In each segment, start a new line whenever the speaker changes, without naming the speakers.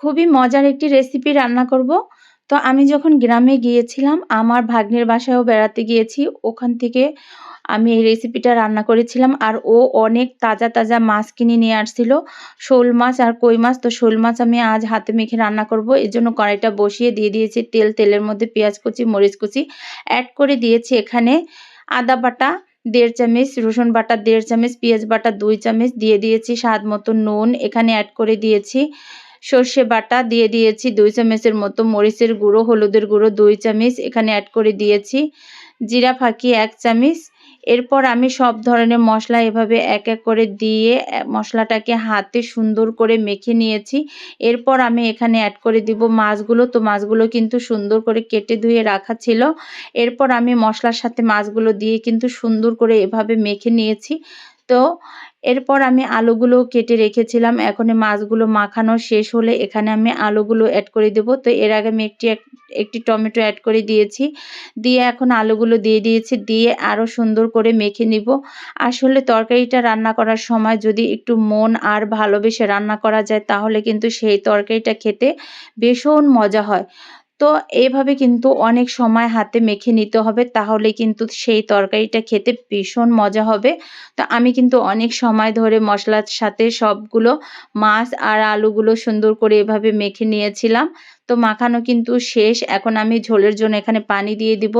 খুবই মজার একটি রেসিপি রান্না করব। তো আমি যখন গ্রামে গিয়েছিলাম, আমার ভাগ্নের বাসায়ও বেড়াতে গিয়েছি। ওখান থেকে আমি এই রেসিপিটা রান্না করেছিলাম আর ও অনেক তাজা তাজা মাছ কিনে নিয়ে আসছিল। শোল মাছ আর কই মাছ, তো শোল মাছ আমি আজ হাতে মেখে রান্না করব। এর জন্য কড়াইটা বসিয়ে দিয়ে দিয়েছি তেল। তেলের মধ্যে পেঁয়াজ কুচি, মরিচ কুচি অ্যাড করে দিয়েছি এখানে আদা বাটা, দেড় চামচ রসুন বাটা, দেড় চামচ পেঁয়াজ বাটা, দুই চামচ দিয়ে দিয়েছি স্বাদ মতো নুন। এখানে অ্যাড করে দিয়েছি সর্ষে বাটা দিয়ে দিয়েছি, দুই চামচের মতো মরিচের গুঁড়ো, হলুদের গুঁড়ো দুই চামচ, এখানে অ্যাড করে দিয়েছি জিরা ফাঁকি এক চামচ। এরপর আমি সব ধরনের মশলা এভাবে এক এক করে দিয়ে মশলাটাকে হাতে সুন্দর করে মেখে নিয়েছি। এরপর আমি এখানে অ্যাড করে দিব মাছগুলো। তো মাছগুলো কিন্তু সুন্দর করে কেটে ধুয়ে রাখা ছিল। এরপর আমি মশলার সাথে মাছগুলো দিয়ে কিন্তু সুন্দর করে এভাবে মেখে নিয়েছি। তো এরপর আমি আলুগুলো কেটে রেখেছিলাম। এখন মাছগুলো মাখানো শেষ হলে এখানে আমি আলুগুলো অ্যাড করে দেব। তো এর আগে আমি একটি একটি টমেটো অ্যাড করে দিয়েছি। দিয়ে এখন আলুগুলো দিয়ে দিয়েছি। দিয়ে আরও সুন্দর করে মেখে নিব। আসলে তরকারিটা রান্না করার সময় যদি একটু মন আর ভালোবেসে রান্না করা যায়, তাহলে কিন্তু সেই তরকারিটা খেতে ভীষণ মজা হয়। তো এইভাবে কিন্তু অনেক সময় হাতে মেখে নিতে হবে, তাহলে কিন্তু সেই তরকারিটা খেতে ভীষণ মজা হবে। তো আমি কিন্তু অনেক সময় ধরে মশলার সাথে সবগুলো মাছ আর আলুগুলো সুন্দর করে এভাবে মেখে নিয়েছিলাম। তো মাখানো কিন্তু শেষ, এখন আমি ঝোলের জন্য এখানে পানি দিয়ে দিব।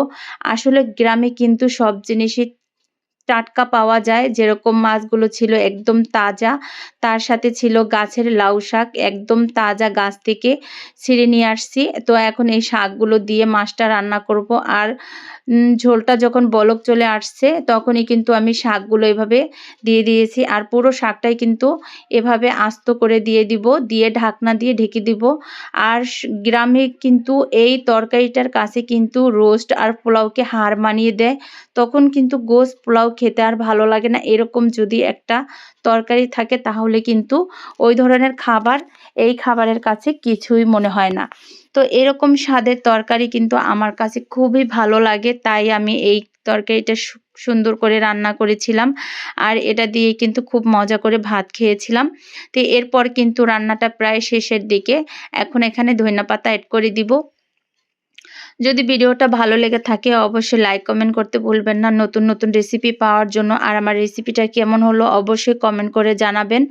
আসলে গ্রামে কিন্তু সব জিনিসই টাটকা পাওয়া যায়, যেরকম মাছগুলো ছিল একদম তাজা। তার সাথে ছিল গাছের লাউ শাক, একদম তাজা গাছ থেকে ছিঁড়ে নিয়ে আসছি। তো এখন এই শাকগুলো দিয়ে মাছটা রান্না করব। আর ঝোলটা যখন বলক চলে আসছে, তখনই কিন্তু আমি শাকগুলো এভাবে দিয়ে দিয়েছি। আর পুরো শাকটাই কিন্তু এভাবে আস্ত করে দিয়ে দিব, দিয়ে ঢাকনা দিয়ে ঢেকে দিব। আর গ্রামে কিন্তু এই তরকারিটার কাছে কিন্তু রোস্ট আর পোলাওকে হার মানিয়ে দেয়। তখন কিন্তু গোস পোলাও খেতে আর ভালো লাগে না। এরকম যদি একটা তরকারি থাকে, তাহলে কিন্তু ওই ধরনের খাবার এই খাবারের কাছে কিছুই মনে হয় না। তো এরকম স্বাদের তরকারি কিন্তু আমার কাছে খুবই ভালো লাগে, তাই আমি এই তরকারিটা সুন্দর করে রান্না করেছিলাম। আর এটা দিয়ে কিন্তু খুব মজা করে ভাত খেয়েছিলাম। তো এরপর কিন্তু রান্নাটা প্রায় শেষের দিকে। এখন এখানে ধনিয়া পাতা অ্যাড করে দিব। যদি ভিডিওটা ভালো লেগে থাকে অবশ্যই লাইক কমেন্ট করতে ভুলবেন না। নতুন নতুন রেসিপি পাওয়ার জন্য আর আমার রেসিপিটা কেমন হলো অবশ্যই কমেন্ট করে জানাবেন।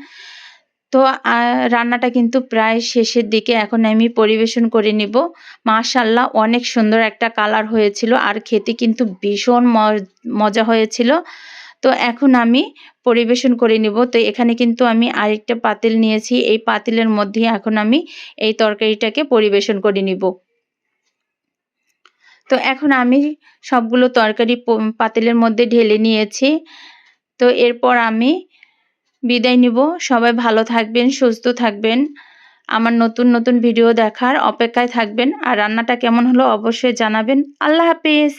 তো রান্নাটা কিন্তু প্রায় শেষের দিকে এখন আমি পরিবেশন করে নিব। মাশাল্লাহ অনেক সুন্দর একটা কালার হয়েছিল আর খেতে কিন্তু ভীষণ মজা হয়েছিল। তো, এখন আমি পরিবেশন করে নিব। তো, এখানে কিন্তু আমি আরেকটা পাতিল নিয়েছি। এই পাতিলের মধ্যে এখন আমি এই তরকারিটাকে পরিবেশন করে নিব। তো, এখন আমি সবগুলো তরকারি পাতিলের মধ্যে ঢেলে নিয়েছি। তো, এরপর আমি বিদায় নিব। সবাই ভালো থাকবেন, সুস্থ থাকবেন। আমার নতুন নতুন ভিডিও দেখার অপেক্ষায় থাকবেন। আর রান্নাটা কেমন হলো অবশ্যই জানাবেন। আল্লাহ হাফিজ।